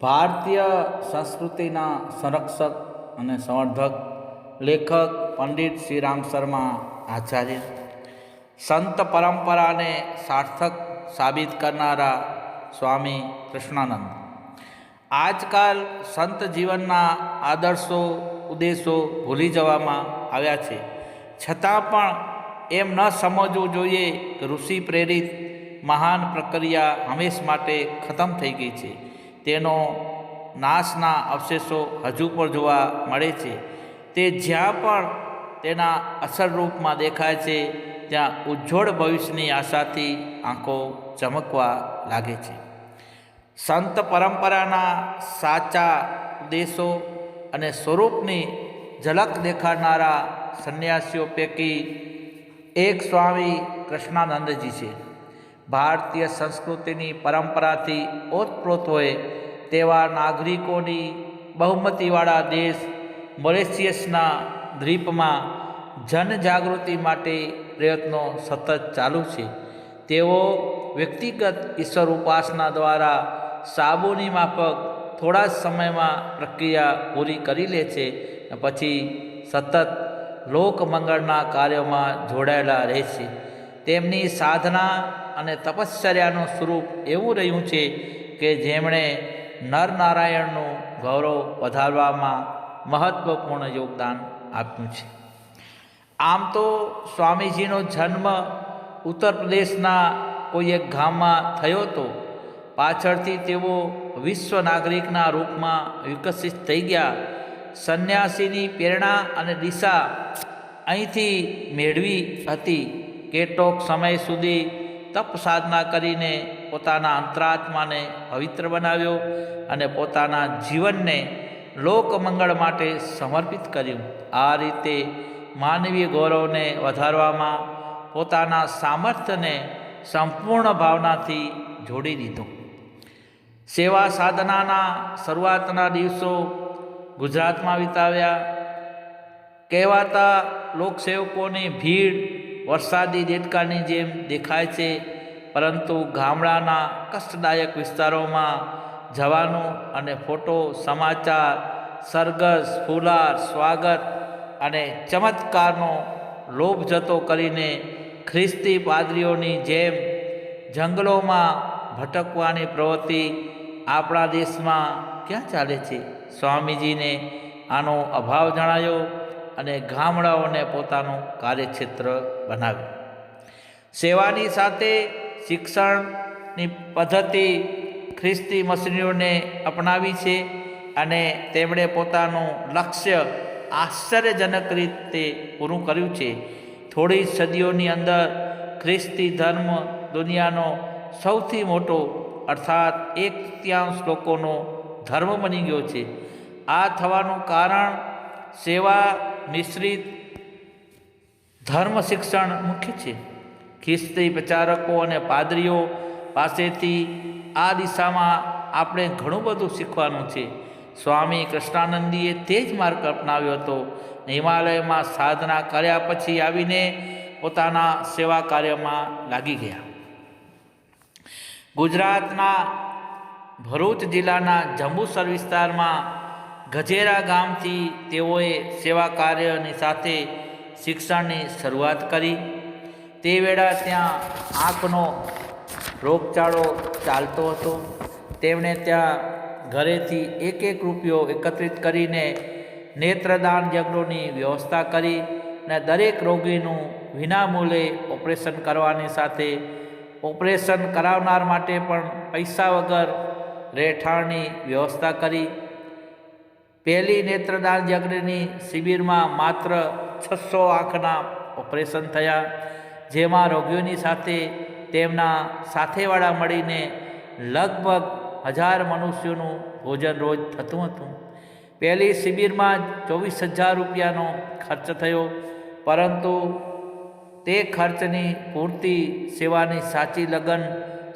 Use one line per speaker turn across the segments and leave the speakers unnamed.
ભારતીય સંસ્કૃતિના સંરક્ષક અને સંવર્ધક લેખક પંડિત શ્રીરામ શર્મા આચાર્ય. સંત પરંપરાને સાર્થક સાબિત કરનારા સ્વામી કૃષ્ણાનંદ. આજકાલ સંત જીવનના આદર્શો, ઉદ્દેશો ભૂલી જવામાં આવ્યા છે. છતાં પણ એમ ન સમજવું જોઈએ કે ઋષિ પ્રેરિત મહાન પ્રક્રિયા હંમેશ માટે ખતમ થઈ ગઈ છે. તેનો નાશના અવશેષો હજુ પણ જોવા મળે છે. તે જ્યાં પણ તેના અસરરૂપમાં દેખાય છે, ત્યાં ઉજ્જવળ ભવિષ્યની આશાથી આંખો ચમકવા લાગે છે. સંત પરંપરાના સાચા ઉદ્દેશો અને સ્વરૂપની ઝલક દેખાડનારા સંન્યાસીઓ પૈકી એક સ્વામી કૃષ્ણાનંદજી છે. ભારતીય સંસ્કૃતિની પરંપરાથી ઓતપ્રોત હોય તેવા નાગરિકોની બહુમતીવાળા દેશ મોરેશિયસના દ્વીપમાં જનજાગૃતિ માટે પ્રયત્નો સતત ચાલુ છે. તેઓ વ્યક્તિગત ઈશ્વર ઉપાસના દ્વારા સાબુની માફક થોડા સમયમાં પ્રક્રિયા પૂરી કરી લે છે પછી સતત લોકમંગળના કાર્યોમાં જોડાયેલા રહે છે. તેમની સાધના અને તપશ્ચર્યાનું સ્વરૂપ એવું રહ્યું છે કે જેમણે નરનારાયણનું ગૌરવ વધારવામાં મહત્ત્વપૂર્ણ યોગદાન આપ્યું છે. આમ તો સ્વામીજીનો જન્મ ઉત્તર પ્રદેશના કોઈ એક ગામમાં થયો હતો પાછળથી તેઓ વિશ્વ નાગરિકના રૂપમાં વિકસિત થઈ ગયા. સંન્યાસીની પ્રેરણા અને દિશા અહીંથી મેળવી હતી. કેટલોક સમય સુધી તપ સાધના કરીને પોતાના અંતરાત્માને પવિત્ર બનાવ્યો અને પોતાના જીવનને લોકમંગળ માટે સમર્પિત કર્યું. આ રીતે માનવીય ગૌરવને વધારવામાં પોતાના સામર્થ્યને સંપૂર્ણ ભાવનાથી જોડી દીધું. સેવા સાધનાના શરૂઆતના દિવસો ગુજરાતમાં વિતાવ્યા. કહેવાતા લોકસેવકોની ભીડ, વરસાદી દેડકાની જેમ દેખાય છે. પરંતુ ગામડાના કષ્ટદાયક વિસ્તારોમાં જવાનું અને ફોટો, સમાચાર સરગસ ફુલાર, સ્વાગત અને ચમત્કારનો લોભ જતો કરીને ખ્રિસ્તી પાદરીઓની જેમ જંગલોમાં ભટકવાની પ્રવૃત્તિ આપણા દેશમાં ક્યાં ચાલે છે? સ્વામીજીને આનો અભાવ જણાયો અને ગામડાઓને પોતાનું કાર્યક્ષેત્ર બનાવ્યું. સેવાની સાથે શિક્ષણની પદ્ધતિ ખ્રિસ્તી મશીનીઓને અપનાવી છે અને તેમણે પોતાનું લક્ષ્ય આશ્ચર્યજનક રીતે પૂરું કર્યું છે. થોડી સદીઓની અંદર ખ્રિસ્તી ધર્મ દુનિયાનો સૌથી મોટો, અર્થાત એક તૃતીયાંશ લોકોનો ધર્મ બની ગયો છે. આ થવાનું કારણ સેવા મિશ્રિત ધર્મ શિક્ષણ મુખ્ય છે. ખ્રિસ્તી પ્રચારકો અને પાદરીઓ પાસેથી આ દિશામાં આપણે ઘણું બધું શીખવાનું છે. સ્વામી કૃષ્ણાનંદીએ તે જ માર્ગ અપનાવ્યો હતો. હિમાલયમાં સાધના કર્યા પછી આવીને પોતાના સેવા કાર્યમાં લાગી ગયા. ગુજરાતના ભરૂચ જિલ્લાના જંબુસર વિસ્તારમાં ગજેરા ગામથી તેઓએ સેવા કાર્યની સાથે શિક્ષણની શરૂઆત કરી. તે વેળા ત્યાં આંખનો રોગચાળો ચાલતો હતો. તેમણે ત્યાં ઘરેથી એક એક રૂપિયો એકત્રિત કરીને નેત્રદાન યજ્ઞોની વ્યવસ્થા કરી અને દરેક રોગીનું વિનામૂલ્યે ઓપરેશન કરવાની સાથે ઓપરેશન કરાવનાર માટે પણ પૈસા વગર રહેઠાણની વ્યવસ્થા કરી. પહેલી નેત્રદાન યજ્ઞની શિબિરમાં માત્ર છસો આંખના ઓપરેશન થયા. જેમાં રોગીઓની સાથે તેમના સાથેવાળા મળીને લગભગ હજાર મનુષ્યોનું ભોજન રોજ થતું હતું. પહેલી શિબિરમાં ચોવીસ હજાર રૂપિયાનો ખર્ચ થયો, પરંતુ તે ખર્ચની પૂરતી સેવાની સાચી લગન,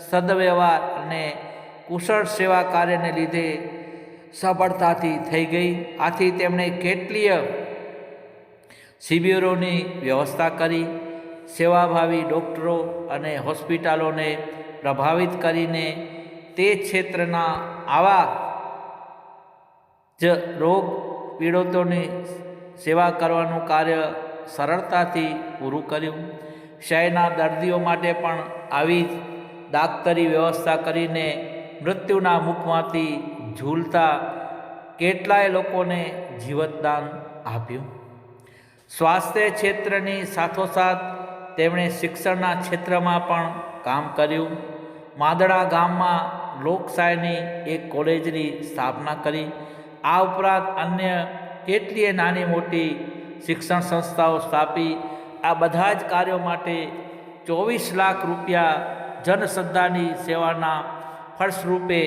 સદવ્યવહાર અને કુશળ સેવા કાર્યને લીધે સફળતાથી થઈ ગઈ. આથી તેમણે કેટલીય શિબિરોની વ્યવસ્થા કરી. સેવાભાવી ડૉક્ટરો અને હોસ્પિટલોને પ્રભાવિત કરીને તે ક્ષેત્રના આવા જ રોગ પીડિતોની સેવા કરવાનું કાર્ય સરળતાથી પૂરું કર્યું. શહેરના દર્દીઓ માટે પણ આવી દાક્તરી વ્યવસ્થા કરીને મૃત્યુના મુખમાંથી ઝૂલતા કેટલાય લોકોને જીવતદાન આપ્યું. સ્વાસ્થ્ય ક્ષેત્રની સાથોસાથ તેમણે શિક્ષણના ક્ષેત્રમાં પણ કામ કર્યું. માદડા ગામમાં લોકશાહીની એક કોલેજની સ્થાપના કરી. આ ઉપરાંત અન્ય કેટલીય નાની મોટી શિક્ષણ સંસ્થાઓ સ્થાપી. આ બધા જ કાર્યો માટે ચોવીસ લાખ રૂપિયા જનશ્રદ્ધાની સેવાના ફળસ્વરૂપે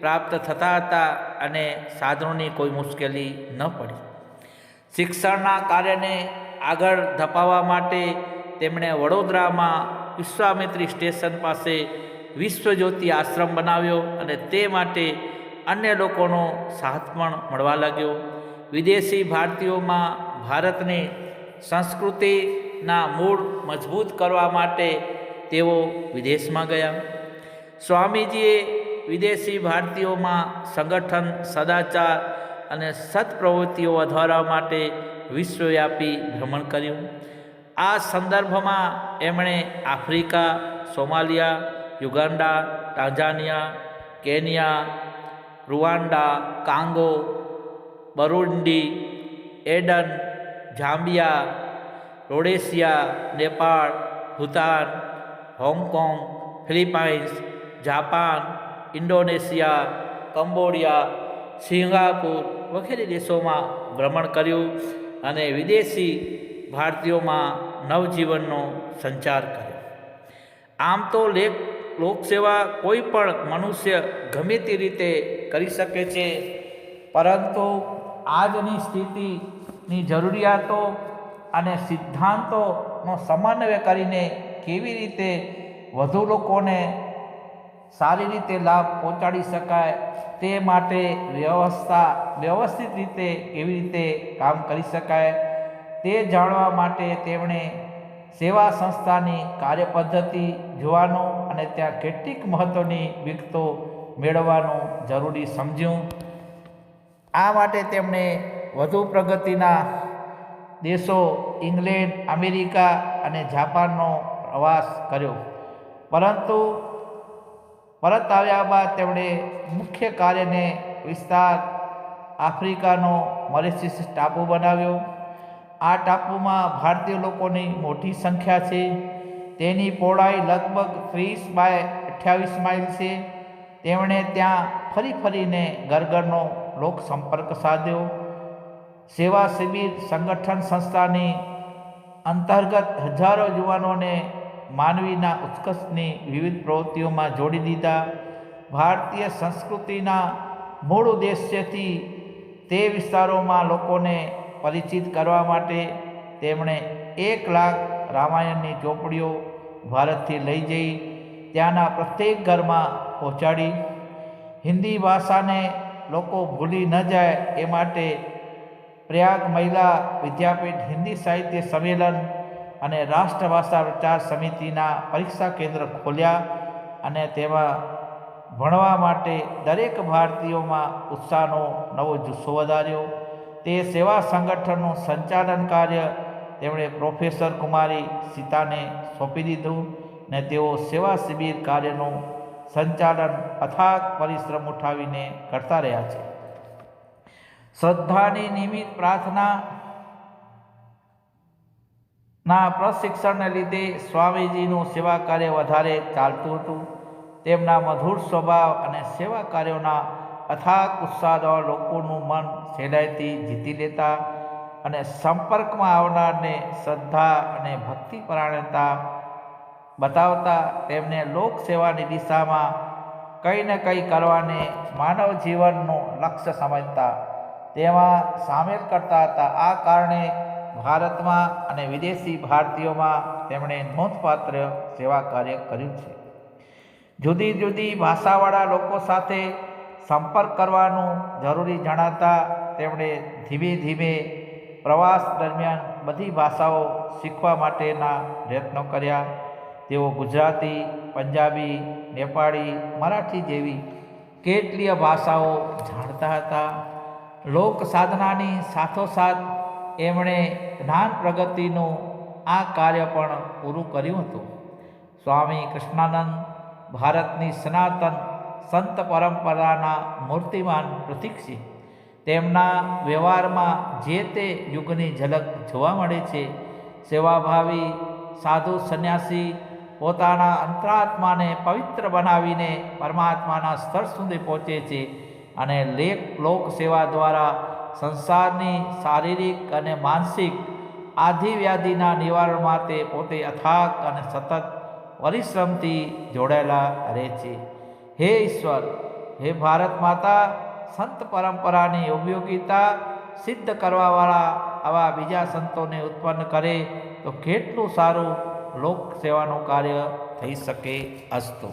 પ્રાપ્ત થતા હતા અને સાધનોની કોઈ મુશ્કેલી ન પડી. શિક્ષણના કાર્યને આગળ ધપાવવા માટે તેમણે વડોદરામાં વિશ્વામિત્રી સ્ટેશન પાસે વિશ્વજ્યોતિ આશ્રમ બનાવ્યો અને તે માટે અન્ય લોકોનો સાથ પણ મળવા લાગ્યો. વિદેશી ભારતીયોમાં ભારતની સંસ્કૃતિના મૂળ મજબૂત કરવા માટે તેઓ વિદેશમાં ગયા. સ્વામીજીએ વિદેશી ભારતીયોમાં સંગઠન, સદાચાર અને સત્પ્રવૃત્તિઓ વધારવા માટે વિશ્વવ્યાપી ભ્રમણ કર્યું. આ સંદર્ભમાં એમણે Africa, Somalia, Uganda, Tanzania, Kenya Rwanda Congo Burundi Aden Zambia Rhodesia, Nepal, Bhutan, Hong Kong, Philippines, Japan, Indonesia, Cambodia, Singapore વગેરે દેશોમાં ભ્રમણ કર્યું અને વિદેશી ભારતીયોમાં નવજીવનનો સંચાર કર્યો આમ તો લેખ લોકસેવા કોઈ પણ મનુષ્ય ગમે તે રીતે કરી શકે છે, પરંતુ આજની સ્થિતિની જરૂરિયાતો અને સિદ્ધાંતોનો સમન્વય કરીને કેવી રીતે વધુ લોકોને સારી રીતે લાભ પહોંચાડી શકાય તે માટે વ્યવસ્થા, વ્યવસ્થિત રીતે કેવી રીતે કામ કરી શકાય તે જાણવા માટે તેમણે સેવા સંસ્થાની કાર્યપદ્ધતિ જોવાનું અને ત્યાં કેટલીક મહત્ત્વની વિગતો મેળવવાનું જરૂરી સમજ્યું. આ માટે તેમણે વધુ પ્રગતિના દેશો ઇંગ્લેન્ડ, અમેરિકા અને જાપાનનો પ્રવાસ કર્યો. પરંતુ પરત આવ્યા બાદ તેમણે મુખ્ય કાર્યને વિસ્તાર આફ્રિકાનો મોરિશિયસ ટાપુ બનાવ્યો. આ ટાપુમાં ભારતીય લોકોની મોટી સંખ્યા છે. તેની પહોળાઈ લગભગ ત્રીસ બાય અઠ્યાવીસ માઇલ છે. તેમણે ત્યાં ફરી ફરીને ઘરઘરનો લોક સંપર્ક સાધ્યો. સેવા શિબિર સંગઠન સંસ્થાની અંતર્ગત હજારો યુવાનોને માનવીના ઉત્કર્ષની વિવિધ પ્રવૃત્તિઓમાં જોડી દીધા. ભારતીય સંસ્કૃતિના મૂળ ઉદ્દેશ્યથી તે વિસ્તારોમાં લોકોને પરિચિત કરવા માટે તેમણે એક લાખ રામાયણની ચોપડીઓ ભારતથી લઈ જઈ ત્યાંના પ્રત્યેક ઘરમાં પહોંચાડી. હિન્દી ભાષાને લોકો ભૂલી ન જાય એ માટે પ્રયાગ મહિલા વિદ્યાપીઠ હિન્દી સાહિત્ય સંમેલન અને રાષ્ટ્રભાષા પ્રચાર સમિતિના પરીક્ષા કેન્દ્ર ખોલ્યા અને તેમાં ભણવા માટે દરેક ભારતીયોમાં ઉત્સાહનો નવો જુસ્સો વધાર્યો. તે સેવા સંગઠનનું સંચાલન કાર્ય તેમણે પ્રોફેસર કુમારી સીતાને સોંપી દીધું ને તેઓ સેવા શિબિર કાર્યનું સંચાલન અથાગ પરિશ્રમ ઉઠાવીને કરતા રહ્યા છે. શ્રદ્ધાની નિયમિત પ્રાર્થના ના પ્રશિક્ષણને લીધે સ્વામીજીનું સેવા કાર્ય વધારે ચાલતું હતું. તેમના મધુર સ્વભાવ અને સેવા કાર્યોના અથાગ ઉત્સાહ દ્વારા લોકોનું મન સહેલાઈથી જીતી લેતા અને સંપર્કમાં આવનારને શ્રદ્ધા અને ભક્તિપરાયણતા બતાવતા તેમને લોકસેવાની દિશામાં કંઈ ને કંઈ કરવાને માનવ જીવનનું લક્ષ્ય સમજતા તેમાં સામેલ કરતા હતા. આ કારણે ભારતમાં અને વિદેશી ભારતીયોમાં તેમણે નોંધપાત્ર સેવા કાર્ય કર્યું છે. જુદી જુદી ભાષાવાળા લોકો સાથે સંપર્ક કરવાનું જરૂરી જણાતા તેમણે ધીમે ધીમે પ્રવાસ દરમિયાન બધી ભાષાઓ શીખવા માટેના પ્રયત્નો કર્યા. તેઓ ગુજરાતી, પંજાબી, નેપાળી, મરાઠી જેવી કેટલીય ભાષાઓ જાણતા હતા. લોક સાધનાની સાથોસાથ એમણે જ્ઞાન પ્રગતિનું આ કાર્ય પણ પૂરું કર્યું હતું. સ્વામી કૃષ્ણાનંદ ભારતની સનાતન સંત પરંપરાના મૂર્તિમાન પ્રતિક છે તેમના વ્યવહારમાં જે તે યુગની ઝલક જોવા મળે છે, સેવાભાવી સાધુ સંન્યાસી પોતાના અંતરાત્માને પવિત્ર બનાવીને પરમાત્માના સ્તર સુધી પહોંચે છે અને લેખ લોક સેવા દ્વારા સંસારની શારીરિક અને માનસિક આધિવ્યાધિના નિવારણ માટે પોતે અથાગ અને સતત પરિશ્રમથી જોડાયેલા રહે છે. હે ઈશ્વર, હે ભારત માતા, સંત પરંપરાની ઉપયોગિતા સિદ્ધ કરવાવાળા આવા બીજા સંતોને ઉત્પન્ન કરે તો કેટલું સારું લોક સેવાનું કાર્ય થઈ શકે અસ્તુ.